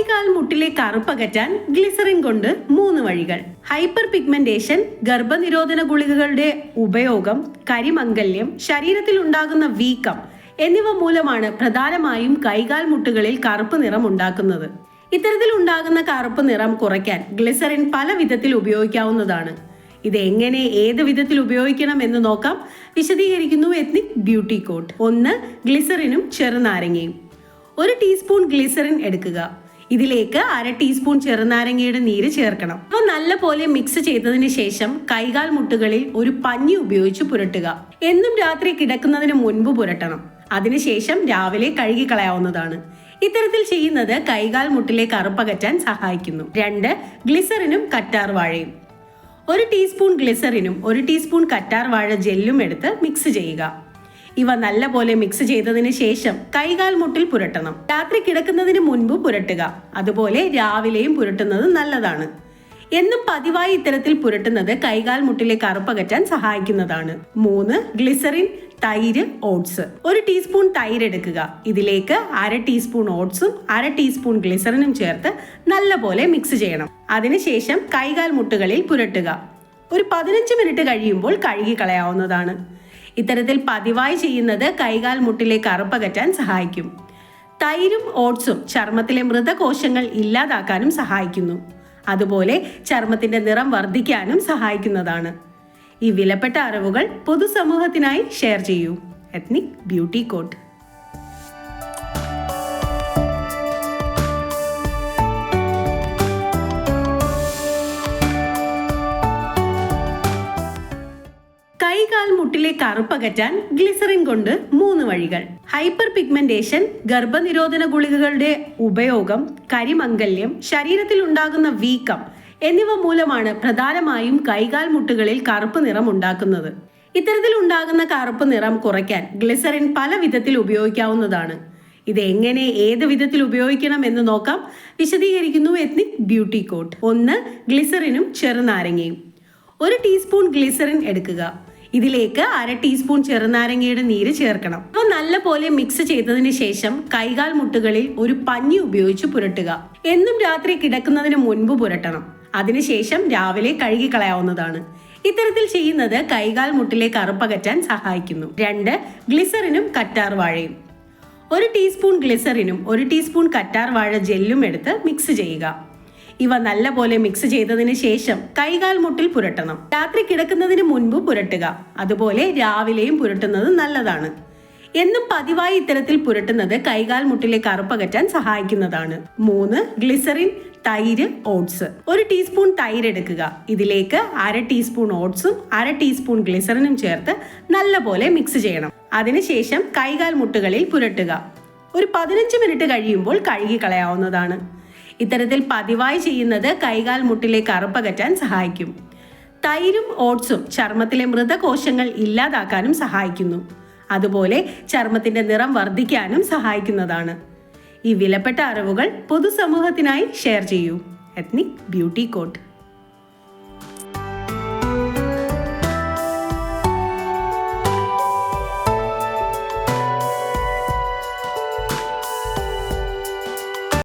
കൈകാൽ മുട്ടിലെ കറുപ്പകറ്റാൻ glycerin കൊണ്ട് മൂന്ന് വഴികൾ. ഹൈപ്പർ പിഗ്മെന്റേഷൻ ഗർഭനിരോധന ഗുളികകളുടെ ഉപയോഗം കരിമംഗല്യം ശരീരത്തിൽ ഉണ്ടാകുന്ന വീക്കം എന്നിവ മൂലമാണ് പ്രധാനമായും കൈകാൽ മുട്ടുകളിൽ കറുപ്പ് നിറം ഉണ്ടാക്കുന്നത്. ഇത്തരത്തിൽ ഉണ്ടാകുന്ന കറുപ്പ് നിറം കുറയ്ക്കാൻ ഗ്ലിസറിൻ പല വിധത്തിൽ ഉപയോഗിക്കാവുന്നതാണ്. ഇത് എങ്ങനെ ഏത് വിധത്തിൽ ഉപയോഗിക്കണം എന്ന് നോക്കാം. വിശദീകരിക്കുന്നു എത്നിക് ബ്യൂട്ടി കോട്ട് ഒന്ന് ഗ്ലിസറിനും ചെറുനാരങ്ങയും. ഒരു ടീസ്പൂൺ ഗ്ലിസറിൻ എടുക്കുക. ഇതിലേക്ക് അര ടീസ്പൂൺ ചെറുനാരങ്ങയുടെ നീര് ചേർക്കണം. അവ നല്ലപോലെ മിക്സ് ചെയ്തതിന് ശേഷം കൈകാൽ മുട്ടുകളിൽ ഒരു പഞ്ഞി ഉപയോഗിച്ച് പുരട്ടുക. എന്നും രാത്രി കിടക്കുന്നതിന് മുൻപ് പുരട്ടണം. അതിനുശേഷം രാവിലെ കഴുകി കളയാവുന്നതാണ് ഇത്തരത്തിൽ ചെയ്യുന്നത് കൈകാൽ മുട്ടിലെ കറുപ്പകറ്റാൻ സഹായിക്കുന്നു. രണ്ട് ഗ്ലിസറിനും കറ്റാർ വാഴയും. ഒരു ടീസ്പൂൺ ഗ്ലിസറിനും ഒരു ടീസ്പൂൺ കറ്റാർ വാഴ ജെല്ലും എടുത്ത് മിക്സ് ചെയ്യുക. ഇവ നല്ലപോലെ മിക്സ് ചെയ്തതിന് ശേഷം കൈകാൽ മുട്ടിൽ പുരട്ടണം. രാത്രി കിടക്കുന്നതിന് മുൻപ് പുരട്ടുക. അതുപോലെ രാവിലെയും പുരട്ടുന്നത് നല്ലതാണ്. എന്നും പതിവായി ഇത്തരത്തിൽ പുരട്ടുന്നത് കൈകാൽ മുട്ടിലെ കറുപ്പകറ്റാൻ സഹായിക്കുന്നതാണ്. മൂന്ന് ഗ്ലിസറിൻ തൈര് ഓട്സ് ഒരു ടീസ്പൂൺ തൈര് എടുക്കുക. ഇതിലേക്ക് അര ടീസ്പൂൺ ഓട്സും അര ടീസ്പൂൺ ഗ്ലിസറിനും ചേർത്ത് നല്ലപോലെ മിക്സ് ചെയ്യണം. അതിനുശേഷം കൈകാൽ മുട്ടുകളിൽ പുരട്ടുക. ഒരു പതിനഞ്ച് മിനിറ്റ് കഴിയുമ്പോൾ കഴുകി കളയാവുന്നതാണ്. ഇത്തരത്തിൽ പതിവായി ചെയ്യുന്നത് കൈകാൽ മുട്ടിലെ കറുപ്പകറ്റാൻ സഹായിക്കും. തൈരും ഓട്സും ചർമ്മത്തിലെ മൃതകോശങ്ങൾ ഇല്ലാതാക്കാനും സഹായിക്കുന്നു. അതുപോലെ ചർമ്മത്തിന്റെ നിറം വർദ്ധിക്കാനും സഹായിക്കുന്നതാണ്. ഈ വിലപ്പെട്ട അറിവുകൾ പൊതുസമൂഹത്തിനായി ഷെയർ ചെയ്യൂ. Ethnic beauty coat. മുട്ടിലെ കറുപ്പ് കറുപ്പകറ്റാൻ ഗ്ലിസറിൻ കൊണ്ട് മൂന്ന് വഴികൾ. ഹൈപ്പർ പിഗ്മെന്റേഷൻ ഗർഭനിരോധന ഗുളികകളുടെ ഉപയോഗം കരിമംഗല്യം ശരീരത്തിൽ ഉണ്ടാകുന്ന വീക്കം എന്നിവ മൂലമാണ് പ്രധാനമായും കൈകാൽ മുട്ടുകളിൽ കറുപ്പ് നിറം ഉണ്ടാക്കുന്നത്. ഇത്തരത്തിൽ ഉണ്ടാകുന്ന കറുപ്പ് നിറം കുറയ്ക്കാൻ ഗ്ലിസറിൻ പല വിധത്തിൽ ഉപയോഗിക്കാവുന്നതാണ്. ഇത് എങ്ങനെ ഏത് വിധത്തിൽ ഉപയോഗിക്കണം എന്ന് നോക്കാം. വിശദീകരിക്കുന്നു എത്നിക് ബ്യൂട്ടി കോട്ട് ഒന്ന് ഗ്ലിസറിനും ചെറുനാരങ്ങയും. ഒരു ടീസ്പൂൺ ഗ്ലിസറിൻ എടുക്കുക. ഇതിലേക്ക് അര ടീസ്പൂൺ ചെറുനാരങ്ങയുടെ നീര് ചേർക്കണം. അവ നല്ലപോലെ മിക്സ് ചെയ്തതിന് ശേഷം കൈകാൽ മുട്ടുകളിൽ ഒരു പഞ്ഞി ഉപയോഗിച്ച് പുരട്ടുക. എന്നും രാത്രി കിടക്കുന്നതിന് മുൻപ് പുരട്ടണം. അതിനുശേഷം രാവിലെ കഴുകി കളയാവുന്നതാണ്. ഇത്തരത്തിൽ ചെയ്യുന്നത് കൈകാൽ മുട്ടിലെ കറുപ്പകറ്റാൻ സഹായിക്കുന്നു. രണ്ട് ഗ്ലിസറിനും കറ്റാർ വാഴയും. ഒരു ടീസ്പൂൺ ഗ്ലിസറിനും ഒരു ടീസ്പൂൺ കറ്റാർ വാഴ ജെല്ലും എടുത്ത് മിക്സ് ചെയ്യുക. ഇവ നല്ലപോലെ മിക്സ് ചെയ്തതിന് ശേഷം കൈകാൽ മുട്ടിൽ പുരട്ടണം. രാത്രി കിടക്കുന്നതിന് മുൻപ് പുരട്ടുക. അതുപോലെ രാവിലെയും പുരട്ടുന്നത് നല്ലതാണ്. എന്നും പതിവായി ഇത്തരത്തിൽ പുരട്ടുന്നത് കൈകാൽ മുട്ടിലെ കറുപ്പകറ്റാൻ സഹായിക്കുന്നതാണ്. മൂന്ന് ഗ്ലിസറിൻ തൈര് ഓട്സ് ഒരു ടീസ്പൂൺ തൈര് എടുക്കുക. ഇതിലേക്ക് അര ടീസ്പൂൺ ഓട്സും അര ടീസ്പൂൺ ഗ്ലിസറിനും ചേർത്ത് നല്ലപോലെ മിക്സ് ചെയ്യണം. അതിനുശേഷം കൈകാൽ മുട്ടുകളിൽ പുരട്ടുക. ഒരു പതിനഞ്ച് മിനിറ്റ് കഴിയുമ്പോൾ കഴുകി കളയാവുന്നതാണ്. ഇത്തരത്തിൽ പതിവായി ചെയ്യുന്നത് കൈകാൽ മുട്ടിലെ കറുപ്പകറ്റാൻ സഹായിക്കും. തൈരും ഓട്സും ചർമ്മത്തിലെ മൃതകോശങ്ങൾ ഇല്ലാതാക്കാനും സഹായിക്കുന്നു. അതുപോലെ ചർമ്മത്തിന്റെ നിറം വർദ്ധിക്കാനും സഹായിക്കുന്നതാണ്. ഈ വിലപ്പെട്ട അറിവുകൾ പൊതുസമൂഹത്തിനായി ഷെയർ ചെയ്യൂ. Ethnic beauty coat.